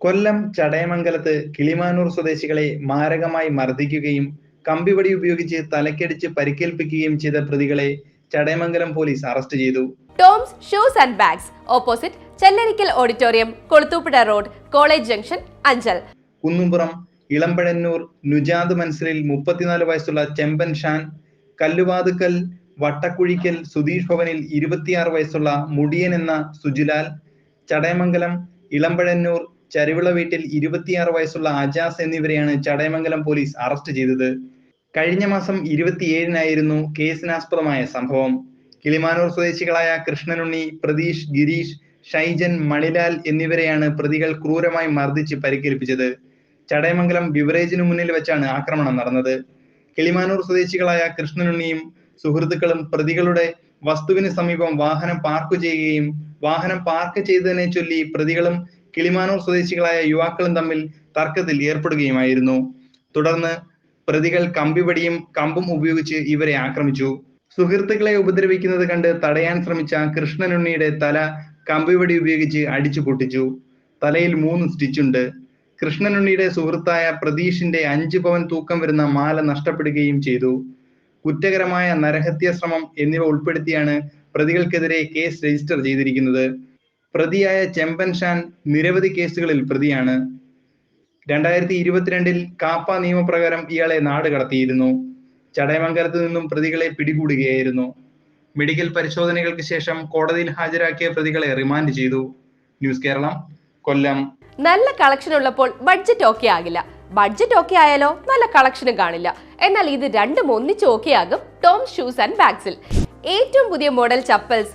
കൊല്ലം ചടയമംഗലത്ത് കിളിമാനൂർ സ്വദേശികളെ മാരകമായി മർദ്ദിക്കുകയും കമ്പിവടി ഉപയോഗിച്ച് തലക്കടിച്ച് പരിക്കേൽപ്പിക്കുകയും ചെയ്ത പ്രതികളെ ചടയമംഗലം പോലീസ് അറസ്റ്റ് ചെയ്തു. Toms shoes and bags opposite Chellarikkal auditorium Kulathupuzha road college junction Anchal. Kunnumpuram Elampazhannoor Nujad മൻസലിൽ മുപ്പത്തിനാല് വയസ്സുള്ള ചെമ്പൻ ഷാൻ കല്ലുവാതുക്കൽ വട്ടക്കുഴിക്കൽ സുധീഷ് ഭവനിൽ ഇരുപത്തിയാറ് വയസ്സുള്ള മുടിയൻ എന്ന സുജിലാൽ ചടയമംഗലം ഇളമ്പഴന്നൂർ ചരുവിള വീട്ടിൽ ഇരുപത്തിയാറ് വയസ്സുള്ള അജാസ് എന്നിവരെയാണ് ചടയമംഗലം പോലീസ് അറസ്റ്റ് ചെയ്തത്. കഴിഞ്ഞ മാസം ഇരുപത്തിയേഴിനായിരുന്നു കേസിനാസ്പദമായ സംഭവം. കിളിമാനൂർ സ്വദേശികളായ കൃഷ്ണനുണ്ണി പ്രതീഷ് ഗിരീഷ് ഷൈജൻ മണിലാൽ എന്നിവരെയാണ് പ്രതികൾ ക്രൂരമായി മർദ്ദിച്ച് പരിക്കേൽപ്പിച്ചത്. ചടയമംഗലം ബിവറേജിനു മുന്നിൽ വെച്ചാണ് ആക്രമണം നടന്നത്. കിളിമാനൂർ സ്വദേശികളായ കൃഷ്ണനുണ്ണിയും സുഹൃത്തുക്കളും പ്രതികളുടെ വസ്തുവിന് സമീപം വാഹനം പാർക്ക് ചെയ്യുകയും വാഹനം പാർക്ക് ചെയ്തതിനെ ചൊല്ലി പ്രതികളും കിളിമാനൂർ സ്വദേശികളായ യുവാക്കളും തമ്മിൽ തർക്കത്തിൽ ഏർപ്പെടുകയുമായിരുന്നു. തുടർന്ന് പ്രതികൾ കമ്പിവടിയും കമ്പും ഉപയോഗിച്ച് ഇവരെ ആക്രമിച്ചു. സുഹൃത്തുക്കളെ ഉപദ്രവിക്കുന്നത് കണ്ട് തടയാൻ ശ്രമിച്ച കൃഷ്ണനുണ്ണിയുടെ തല കമ്പിവടി ഉപയോഗിച്ച് അടിച്ചു പൊട്ടിച്ചു തലയിൽ മൂന്ന് സ്റ്റിച്ചുണ്ട് കൃഷ്ണനുണ്ണിയുടെ സുഹൃത്തായ പ്രതീഷിന്റെ അഞ്ച് പവൻ തൂക്കം വരുന്ന മാല നഷ്ടപ്പെടുകയും ചെയ്തു. കുറ്റകരമായ നരഹത്യ ശ്രമം എന്നിവ ഉൾപ്പെടുത്തിയാണ് പ്രതികൾക്കെതിരെ കേസ് രജിസ്റ്റർ ചെയ്തിരിക്കുന്നത്. പ്രതിയായ ചെമ്പൻ ഷാൻ നിരവധി കേസുകളിൽ പ്രതിയാണ്. രണ്ടായിരത്തി ഇരുപത്തിരണ്ടിൽ കാപ്പ നിയമപ്രകാരം ഇയാളെ നാട് കടത്തിയിരുന്നു. ചടയമംഗലത്ത് നിന്നും പ്രതികളെ പിടികൂടുകയായിരുന്നു. മെഡിക്കൽ പരിശോധനകൾക്ക് ശേഷം കോടതിയിൽ ഹാജരാക്കിയ പ്രതികളെ റിമാൻഡ് ചെയ്തു. ന്യൂസ് കേരളം കൊല്ലം. നല്ല കളക്ഷൻ ഉള്ളപ്പോൾ ബഡ്ജറ്റ് ഓക്കെ ആകില്ല. ബഡ്ജറ്റ് ഓക്കെ ആയാലോ നല്ല കളക്ഷനും കാണില്ല. എന്നാൽ ഇത് രണ്ടും ഒന്നിച്ച് ഓക്കെ ആകും ടോം ഷൂസ് ആൻഡ് ബാഗ്സിൽ ഏറ്റവും പുതിയ model chappals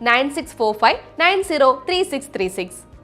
9645